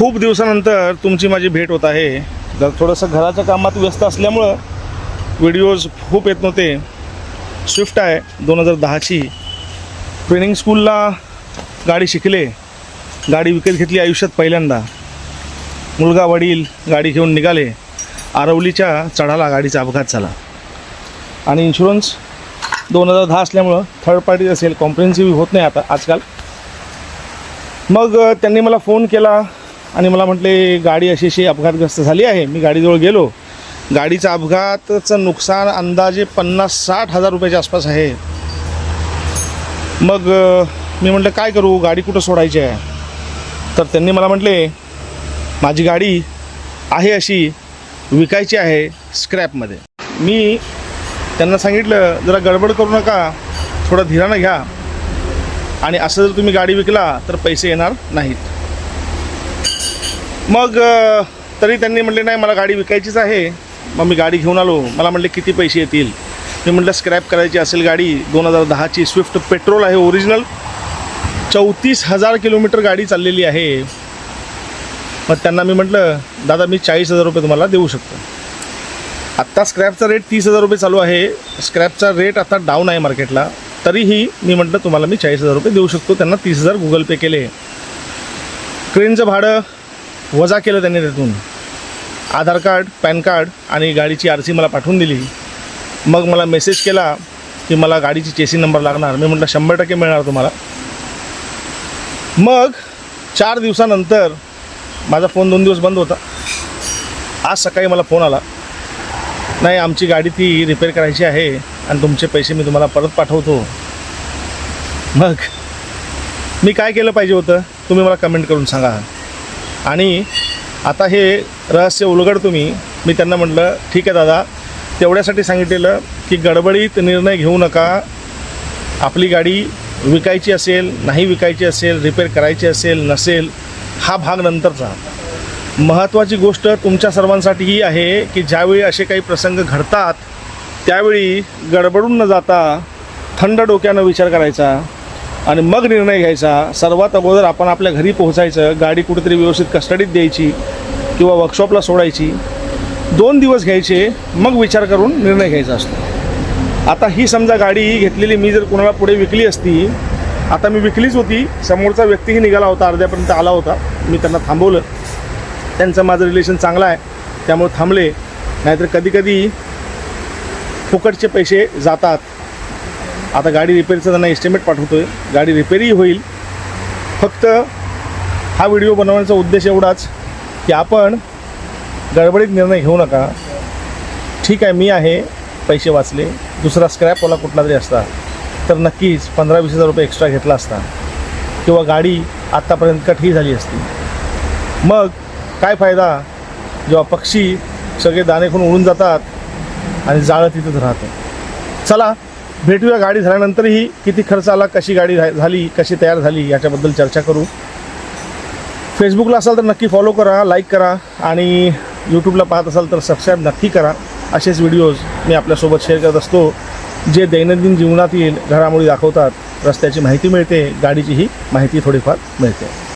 खूप दिवसानंतर तुमची माझी भेट होत आहे. जर थोडंसं घराच्या कामात व्यस्त असल्यामुळं व्हिडिओज खूप येत नव्हते. स्विफ्ट आहे दोन हजार दहाची. ट्रेनिंग स्कूलला गाडी शिकले. गाडी विकत घेतली आयुष्यात पहिल्यांदा. मुलगा वडील गाडी घेऊन निघाले. आरवलीच्या चढाला गाडीचा अपघात झाला. आणि इन्शुरन्स दोन हजार दहा असल्यामुळं थर्ड पार्टी असेल कॉम्प्रेन्सिव्ह होत नाही आता आजकाल. मग त्यांनी मला फोन केला. आणि मला म्हटले गाडी अशी अशी अपघातग्रस्त झाली आहे मी गाडीजवळ गेलो. गाडीचा अपघाताचं नुकसान अंदाजे पन्नास साठ हजार रुपयाच्या आसपास आहे. मग मी म्हटलं काय करू? गाडी कुठं सोडायची आहे? तर त्यांनी मला म्हटले माझी गाडी आहे अशी विकायची आहे स्क्रॅपमध्ये. मी त्यांना सांगितलं जरा गडबड करू नका थोडं धीरानं घ्या. आणि असं जर तुम्ही गाडी विकला तर पैसे येणार नाहीत. मग तरी त्यांनी म्हटले नाही मला गाडी विकायचीच आहे. मग मी गाडी घेऊन आलो. मला म्हटले किती पैसे येतील? मी म्हटलं स्क्रॅप करायची असेल गाडी दोन हजार दहाची. स्विफ्ट पेट्रोल आहे ओरिजिनल. चौतीस हजार किलोमीटर गाडी चाललेली आहे. मग त्यांना मी म्हटलं दादा मी चाळीस हजार रुपये तुम्हाला देऊ शकतो. आत्ता स्क्रॅपचा रेट तीस हजार रुपये चालू आहे. स्क्रॅपचा रेट आता डाऊन आहे मार्केटला. तरीही मी म्हटलं तुम्हाला मी चाळीस हजार रुपये देऊ शकतो. त्यांना तीस हजार गुगल पे केले. ट्रेनचं भाडं वजा केलं त्यांनी त्यातून. आधार कार्ड पॅन कार्ड आणि गाडीची आर सी मला पाठवून दिली. मग मला मेसेज केला की मला गाडीची चेसी नंबर लागणार. मी म्हटलं शंभर टक्के मिळणार तुम्हाला. मग चार दिवसानंतर माझा फोन दोन दिवस बंद होता. आज सकाळी मला फोन आला. नाही आमची गाडी ती रिपेअर करायची आहे आणि तुमचे पैसे मी तुम्हाला परत पाठवतो. मग मी काय केलं पाहिजे होतं तुम्ही मला कमेंट करून सांगा. आणि आता हे रहस्य उलगड तुम्ही. मी त्यांना म्हटलं ठीक आहे दादा तेवढ्यासाठी सांगितलेलं की गडबडीत निर्णय घेऊ नका. आपली गाडी विकायची असेल नाही विकायची असेल रिपेअर करायची असेल नसेल हा भाग नंतरचा. महत्त्वाची गोष्ट तुमच्या सर्वांसाठी ही आहे की ज्यावेळी असे काही प्रसंग घडतात त्यावेळी गडबडून न जाता थंड डोक्यानं विचार करायचा. आणि मग निर्णय घ्यायचा. सर्वात अगोदर आपण आपल्या घरी पोहोचायचं गाडी कुठेतरी व्यवस्थित कस्टडीत द्यायची किंवा वर्कशॉपला सोडायची. दोन दिवस घ्यायचे मग विचार करून निर्णय घ्यायचा असतो. आता ही समजा गाडी घेतलेली मी जर कोणाला पुढे विकली असती आता मी विकलीच होती समोरचा व्यक्तीही निघाला होता अर्ध्यापर्यंत आला होता मी त्यांना थांबवलं. त्यांचं माझं रिलेशन चांगलं आहे त्यामुळे थांबले. नाहीतर कधीकधी फुकटचे पैसे जातात. आता गाडी रिपेअरचं त्यांना एस्टिमेट पाठवतो आहे गाडी रिपेअरही होईल. फक्त हा व्हिडिओ बनवण्याचा उद्देश एवढाच की आपण गडबडीत निर्णय घेऊ नका. ठीक आहे मी आहे पैसे वाचले. दुसरा स्क्रॅपवाला कुठला तरी असता. तर नक्कीच पंधरा वीस हजार रुपये एक्स्ट्रा घेतला असता. किंवा गाडी आत्तापर्यंत कटही झाली असती. मग काय फायदा? जेव्हा पक्षी सगळे दाणे खून उडून जातात आणि जाळं तिथंच राहतं. चला भेटूया गाडी झाल्यानंतरही किती खर्च आला कशी गाडी झा- झाली कशी तयार झाली याच्याबद्दल चर्चा करू. फेसबुकला असाल तर नक्की फॉलो करा लाईक करा आणि यूट्यूबला पाहत असाल तर सबस्क्राईब नक्की करा. असेच व्हिडिओज मी आपल्यासोबत शेअर करत असतो. जे दैनंदिन जीवनातील घडामोडी दाखवतात रस्त्याची माहिती मिळते गाडीचीही माहिती थोडीफार मिळते.